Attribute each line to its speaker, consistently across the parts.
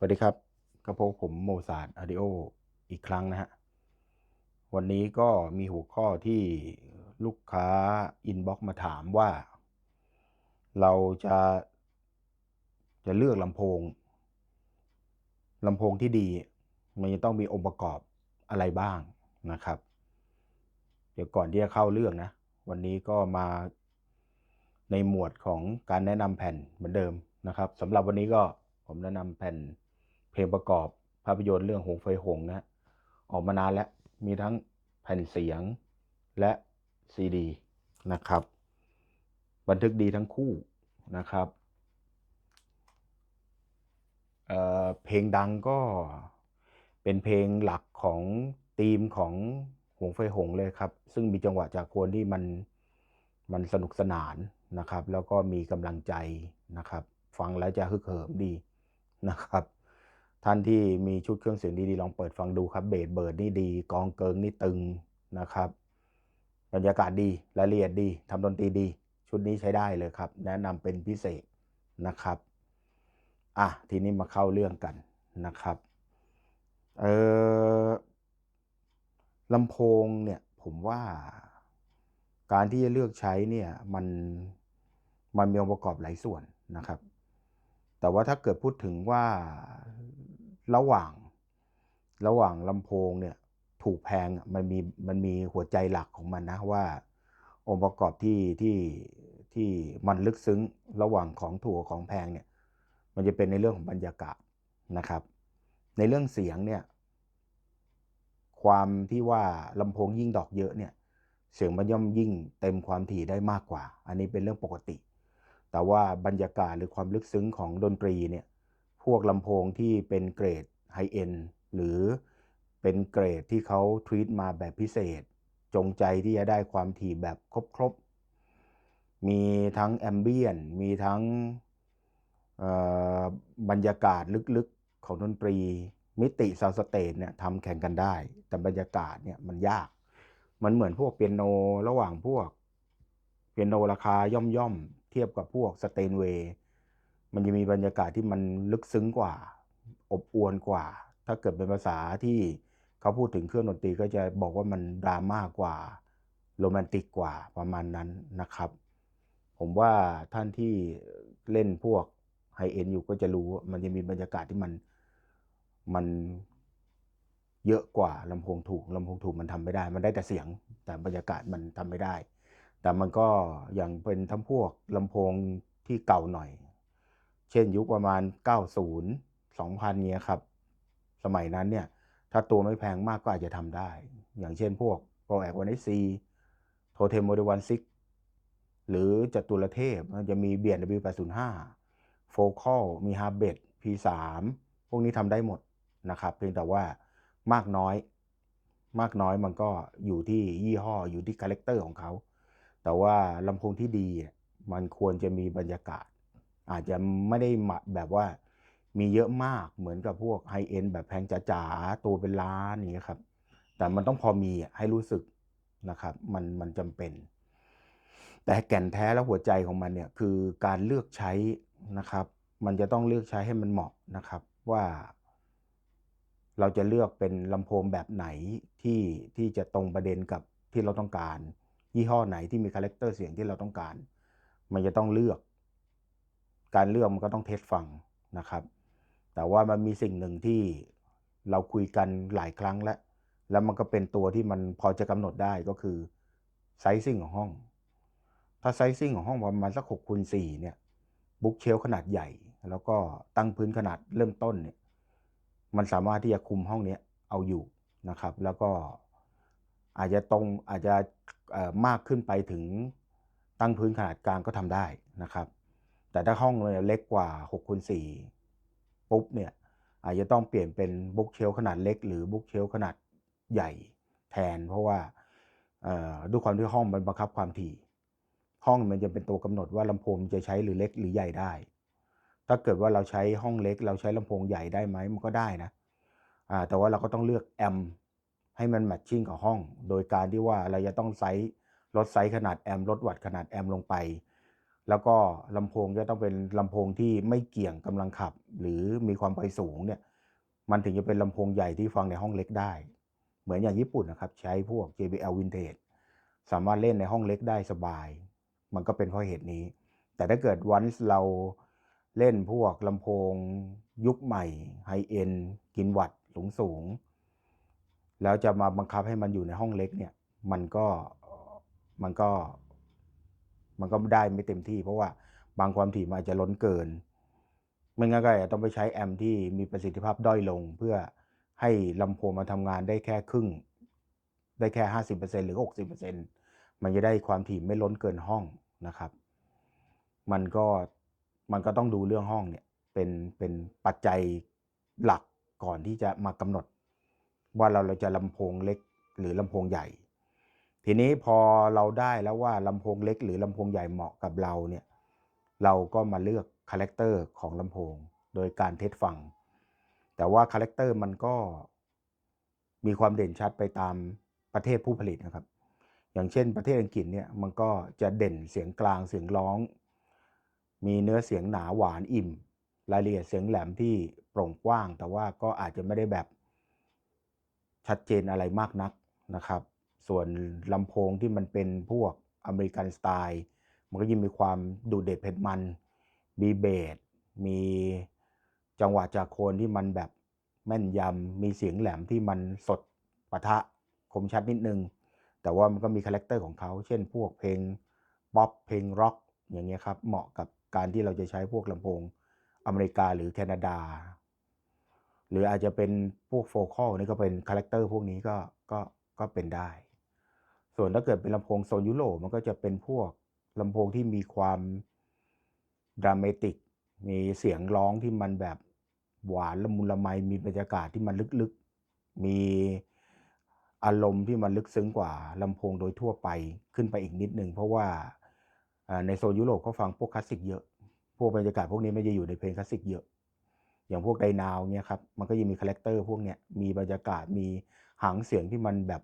Speaker 1: สวัสดีครับกระพบผมโมซาร์อาดิโออีกครั้งนะฮะ วันนี้ก็มีหัวข้อที่ลูกค้าอินบ็อกมาถามว่า เราจะจะเลือกลำโพงลำโพงที่ดี มันจะต้องมีองค์ประกอบอะไรบ้างนะครับ เดี๋ยวก่อนที่จะเข้าเรื่องนะ วันนี้ก็มาในหมวดของการแนะนำแผ่นเหมือนเดิมนะครับสำหรับวันนี้ก็ผมแนะนำแผ่น ลงประกอบภาพยนตร์เรื่องหงไฟหงนะออกมานานแล้ว มีทั้งแผ่นเสียงและซีดีนะครับ บันทึกดีทั้งคู่นะครับเเพลงดังก็เป็นเพลงหลักของธีมของหงไฟหงเลยครับ ซึ่งมีจังหวะจากโคนที่มันมันสนุกสนานนะครับ แล้วก็มีกำลังใจนะครับ ฟังแล้วจะฮึกเหิมดีนะครับ ท่านที่มีชุดเครื่องเสียงดีๆ ลองเปิดฟังดูครับ เบสเบิร์ดนี่ดี กองเกิงนี่ตึงนะครับ บรรยากาศดีรายละเอียดดีทำดนตรีดี ชุดนี้ใช้ได้เลยครับ แนะนำเป็นพิเศษนะครับอะทีนี้มาเข้าเรื่องกันนะครับเออลำโพงเนี่ยผมว่าการที่จะเลือกใช้เนี่ยมันมันมีองค์ประกอบหลายส่วนนะครับ แต่ว่าถ้าเกิดพูดถึงว่า ระหว่าง ระหว่างลำโพงเนี่ยถูกแพงมันมีมันมีหัวใจหลักของมันนะว่า องค์ประกอบที่ที่ที่มันลึกซึ้งระหว่างของถูกของแพงเนี่ยมันจะเป็นในเรื่องของบรรยากาศนะครับ ในเรื่องเสียงเนี่ยความที่ว่าลำโพงยิ่งดอกเยอะเนี่ยเสียงมันย่อมยิ่งเต็มความถี่ได้มากกว่า อันนี้เป็นเรื่องปกติ แต่ว่าบรรยากาศหรือความลึกซึ้งของดนตรีเนี่ย วกลำโพงที่เป็นเกรดไฮเอ็นหรือเป็นเกรดที่เขาทวีตมาแบบพิเศษ จงใจที่จะได้ความถี่แบบครบๆ มีทั้งแอมเบียนมีทั้งบรรยากาศลึกๆ ของดนตรี มิติซาวสเตจเนี่ยทำแข่งกันได้ แต่บรรยากาศเนี่ยมันยาก มันเหมือนพวกเปียโนระหว่างพวก เปียโนราคาย่อมย่อมเทียบกับพวกสเตนเวย์ มันจะมีบรรยากาศที่มันลึกซึ้งกว่า อบอวลกว่า ถ้าเกิดเป็นภาษาที่เขาพูดถึงเครื่องดนตรีก็จะบอกว่ามันดราม่ากว่าโรแมนติกกว่าประมาณนั้นนะครับ ผมว่าท่านที่เล่นพวกไฮเอ็นอยู่ก็จะรู้มันจะมีบรรยากาศที่มันมันเยอะกว่าลำโพงถูกลำโพงถูกมันทำไม่ได้ มันได้แต่เสียง แต่บรรยากาศมันทำไม่ได้ แต่มันก็อย่างเป็นทั้งพวกลำโพงที่เก่าหน่อย เช่นยุคประมาณ 90 2000เนี้ยครับ สมัยนั้นเนี่ย ถ้าตัวไม่แพงมากก็อาจจะทำได้ อย่างเช่นพวกโปรแอควันไอซีโทเทมโมเดวันซิกหรือจตุรเทพจะมีเบียน W805 โฟคอลมีฮาร์เบด P3 พวกนี้ทำได้หมดนะครับ เพียงแต่ว่ามากน้อย มากน้อยมันก็อยู่ที่ยี่ห้ออยู่ที่คาแรคเตอร์ของเขา แต่ว่าลำโพงที่ดีมันควรจะมีบรรยากาศ อาจจะไม่ได้แบบว่ามีเยอะมากเหมือนกับพวกไฮเอ็นแบบแพงจ๋าๆตัวเป็นล้านนี้ครับ แต่มันต้องพอมีให้รู้สึกนะครับ มันมันจำเป็น แต่แก่นแท้และหัวใจของมันเนี่ยคือการเลือกใช้นะครับ มันจะต้องเลือกใช้ให้มันเหมาะนะครับว่า เราจะเลือกเป็นลำโพงแบบไหนที่ที่จะตรงประเด็นกับที่เราต้องการ ยี่ห้อไหนที่มีคาแรคเตอร์เสียงที่เราต้องการ มันจะต้องเลือก การเลือกมันก็ต้องเทสฟังนะครับ แต่ว่ามันมีสิ่งหนึ่งที่เราคุยกันหลายครั้งแล้ว แล้วมันก็เป็นตัวที่มันพอจะกำหนดได้ก็คือไซซิ่งของห้อง ถ้าไซซิ่งของห้องประมาณสักหกคูณสี่เนี่ยบุ๊กเชลขนาดใหญ่ แล้วก็ตั้งพื้นขนาดเริ่มต้นเนี่ยมันสามารถที่จะคุมห้องนี้เอาอยู่นะครับ แล้วก็อาจจะตรงอาจจะมากขึ้นไปถึงตั้งพื้นขนาดกลางก็ทำได้นะครับ แต่ถ้าห้องเนี่ยเล็กกว่า6คูณ4ปุ๊บเนี่ยอาจจะต้องเปลี่ยนเป็นบุ๊กเชลขนาดเล็ก หรือบุ๊กเชลขนาดใหญ่แทน เพราะว่าด้วยความที่ห้องมันบังคับความถี่ ห้องมันจะเป็นตัวกำหนดว่าลำโพงจะใช้หรือเล็กหรือใหญ่ได้ ถ้าเกิดว่าเราใช้ห้องเล็ก เราใช้ลำโพงใหญ่ได้ไหมมันก็ได้นะแต่ว่าเราก็ต้องเลือกแอมให้มันแมทชิ่งกับห้อง โดยการที่ว่าเราจะต้องไซส์ลดไซส์ขนาดแอมลดวัดขนาดแอมลงไป แล้วก็ลำโพงจะต้องเป็นลำโพงที่ไม่เกี่ยงกำลังขับ หรือมีความไฟสูงเนี่ยมันถึงจะเป็นลำโพงใหญ่ที่ฟังในห้องเล็กได้ เหมือนอย่างญี่ปุ่นนะครับ ใช้พวก JBL Vintage สามารถเล่นในห้องเล็กได้สบาย มันก็เป็นเพราะเหตุนี้ แต่ถ้าเกิดวันเราเล่นพวกลำโพง ยุคใหม่ไฮเอ็นกินวัตสูงสูงๆแล้วจะมาบังคับให้มันอยู่ในห้องเล็กเนี่ย มันก็มันก็ มันก็ได้ไม่เต็มที่ เพราะว่าบางความถี่มันอาจจะล้นเกิน ไม่งั้นก็อาจจะต้องไปใช้แอมป์ที่มีประสิทธิภาพด้อยลง เพื่อให้ลำโพงมาทำงานได้แค่ครึ่ง ได้แค่ 50%หรือ 60%มันจะได้ความถี่ไม่ล้นเกินห้องนะครับ มันก็มันก็ต้องดูเรื่องห้องเนี่ยเป็นเป็นปัจจัยหลักก่อนที่จะมากำหนด ว่าเราเราจะลำโพงเล็กหรือลำโพงใหญ่ ทีนี้พอเราได้แล้วว่าลำโพงเล็กหรือลำโพงใหญ่เหมาะกับเราเนี่ยเราก็มาเลือกคาแรคเตอร์ของลำโพงโดยการเทสฟัง แต่ว่าคาแรคเตอร์มันก็มีความเด่นชัดไปตามประเทศผู้ผลิตนะครับ อย่างเช่นประเทศอังกฤษเนี่ยมันก็จะเด่นเสียงกลางเสียงร้อง มีเนื้อเสียงหนาหวานอิ่ม รายละเอียดเสียงแหลมที่โปร่งกว้าง แต่ว่าก็อาจจะไม่ได้แบบชัดเจนอะไรมากนักนะครับ ส่วนลำโพงที่มันเป็นพวกอเมริกันสไตล์มันก็ยิ่งมีความดูเด็ดเผ็ดมัน มีเบส มีจังหวะจากโคนที่มันแบบแม่นยำ มีเสียงแหลมที่มันสดปะทะคมชัดนิดนึง แต่ว่ามันก็มีคาแรคเตอร์ของเขา เช่นพวกเพลงป๊อป เพลงร็อก อย่างเงี้ยครับ เหมาะกับการที่เราจะใช้พวกลำโพงอเมริกาหรือแคนาดา หรืออาจจะเป็นพวกโฟคอลนี่ก็เป็นคาแรคเตอร์พวกนี้ก็ก็ก็เป็นได้ ส่วนถ้าเกิดเป็นลำโพงโซนยุโรปมันก็จะเป็นพวกลำโพงที่มีความดรามาติก มีเสียงร้องที่มันแบบหวานละมุนละไมมีบรรยากาศที่มันลึกๆ มีอารมณ์ที่มันลึกซึ้งกว่าลำโพงโดยทั่วไปขึ้นไปอีกนิดนึงเพราะว่าในโซนยุโรปเขาฟังพวกคลาสสิกเยอะ พวกบรรยากาศพวกนี้ไม่จะอยู่ในเพลงคลาสสิกเยอะ อย่างพวกไดนาวเนี่ยครับ มันก็ยังมีคาแรคเตอร์พวกเนี้ย มีบรรยากาศ มีหางเสียงที่มันแบบ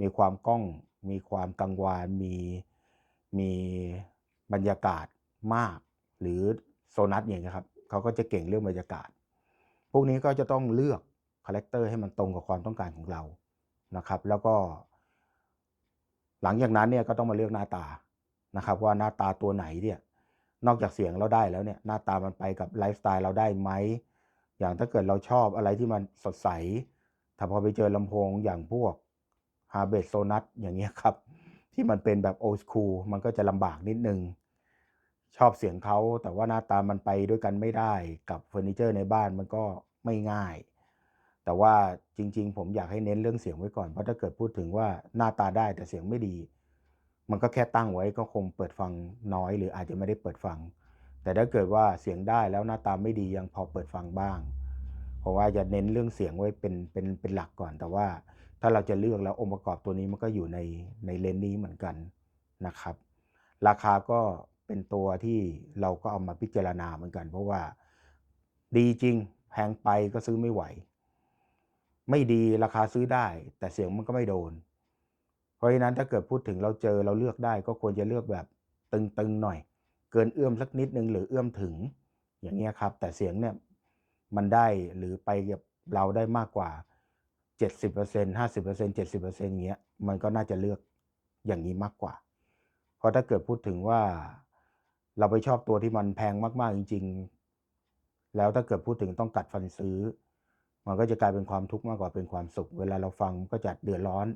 Speaker 1: มีความกล้อง มีความกังวาน มีมีบรรยากาศมาก หรือโซนัสอย่างเงี้ยครับเขาก็จะเก่งเรื่องบรรยากาศ พวกนี้ก็จะต้องเลือกคาแรคเตอร์ให้มันตรงกับความต้องการของเรานะครับ แล้วก็ หลังจากนั้นเนี่ยก็ต้องมาเลือกหน้าตานะครับ ว่าหน้าตาตัวไหนเนี่ยนอกจากเสียงเราได้แล้วเนี่ยหน้าตามันไปกับไลฟ์สไตล์เราได้ไหมอย่างถ้าเกิดเราชอบอะไรที่มันสดใส ถ้าพอไปเจอลำโพงอย่างพวกาเบสโซนัทอย่างเงี้ยครับ ที่มันเป็นแบบโอ d คูลมันก็จะลำบากนิดนึง ชอบเสียงเขาแต่ว่าหน้าตามันไปด้วยกันไม่ได้กับเฟอร์นิเจอร์ในบ้านมันก็ไม่ง่าย แต่ว่าจริง ๆ ผมอยากให้เน้นเรื่องเสียงไว้ก่อนเพราะถ้าเกิดพูดถึงว่าหน้าตาได้แต่เสียงไม่ดี มันก็แค่ตั้งไว้ก็คงเปิดฟังน้อย หรืออาจจะไม่ได้เปิดฟัง แต่ถ้าเกิดว่าเสียงได้แล้วหน้าตาไม่ดียังพอเปิดฟังบ้าง เพราะว่าจะเน้นเรื่องเสียงไว้เป็นเป็นเป็นหลักก่อนแต่ว่า ถ้าเราจะเลือกแล้วองค์ประกอบตัวนี้มันก็อยู่ในในเลนนี้เหมือนกันนะครับ ราคาก็เป็นตัวที่เราก็เอามาพิจารณาเหมือนกัน เพราะว่าดีจริงแพงไปก็ซื้อไม่ไหว ไม่ดีราคาซื้อได้ แต่เสียงมันก็ไม่โดน เพราะฉะนั้นถ้าเกิดพูดถึงเราเจอเราเลือกได้ ก็ควรจะเลือกแบบตึงๆหน่อย เกินเอื้อมสักนิดนึงหรือเอื้อมถึง อย่างเงี้ยครับ แต่เสียงเนี่ยมันได้หรือไปกับเราได้มากกว่า 70% 50% 70%อย่างเงี้ยมันก็น่าจะเลือกอย่างนี้มากกว่า เพราะถ้าเกิดพูดถึงว่าเราไปชอบตัวที่มันแพงมากๆจริง ๆ แล้วถ้าเกิดพูดถึงต้องกัดฟันซื้อ มันก็จะกลายเป็นความทุกข์มากกว่าเป็นความสุข เวลาเราฟังก็จะเดือดร้อน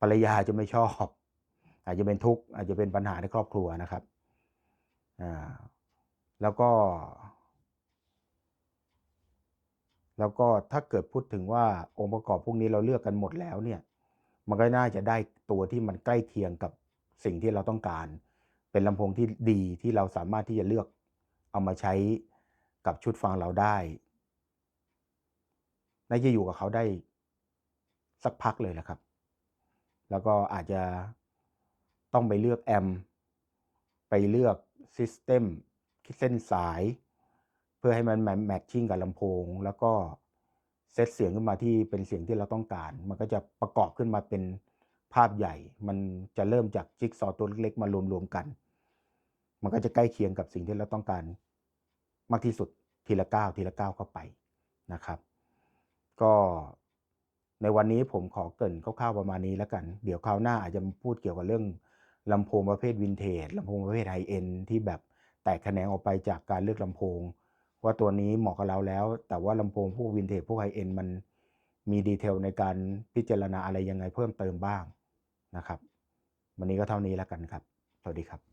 Speaker 1: ภรรยาจะไม่ชอบ อาจจะเป็นทุกข์อาจจะเป็นปัญหาในครอบครัวนะครับอ่าแล้วก็ แล้วก็ถ้าเกิดพูดถึงว่าองค์ประกอบพวกนี้เราเลือกกันหมดแล้วเนี่ย มันก็น่าจะได้ตัวที่มันใกล้เคียงกับสิ่งที่เราต้องการ เป็นลำโพงที่ดีที่เราสามารถที่จะเลือกเอามาใช้กับชุดฟังเราได้น่าจะอยู่กับเขาได้สักพักเลยแหละครับ แล้วก็อาจจะต้องไปเลือกแอม ไปเลือกซิสเต็มเส้นสาย เพื่อให้มันแมทชิ่งกับลำโพง แล้วก็เซตเสียงขึ้นมาที่เป็นเสียงที่เราต้องการ มันก็จะประกอบขึ้นมาเป็นภาพใหญ่ มันจะเริ่มจากจิ๊กซอตัวเล็กๆมารวมๆกัน มันก็จะใกล้เคียงกับสิ่งที่เราต้องการมากที่สุดทีละก้าวทีละก้าวเข้าไปนะครับ ก็ในวันนี้ผมขอเกินคร่าวๆประมาณนี้แล้วกัน เดี๋ยวคราวหน้าอาจจะพูดเกี่ยวกับเรื่องลำโพงประเภทวินเทจลำโพงประเภทไฮเอ็นที่แบบแตกแขนงออกไปจากการเลือกลำโพง ว่าตัวนี้เหมาะกับเราแล้ว แต่ว่าลำโพงพวกวินเทจพวกไฮเอ็นมันมีดีเทลในการพิจารณาอะไรยังไงเพิ่มเติมบ้างนะครับ วันนี้ก็เท่านี้แล้วกันครับ สวัสดีครับ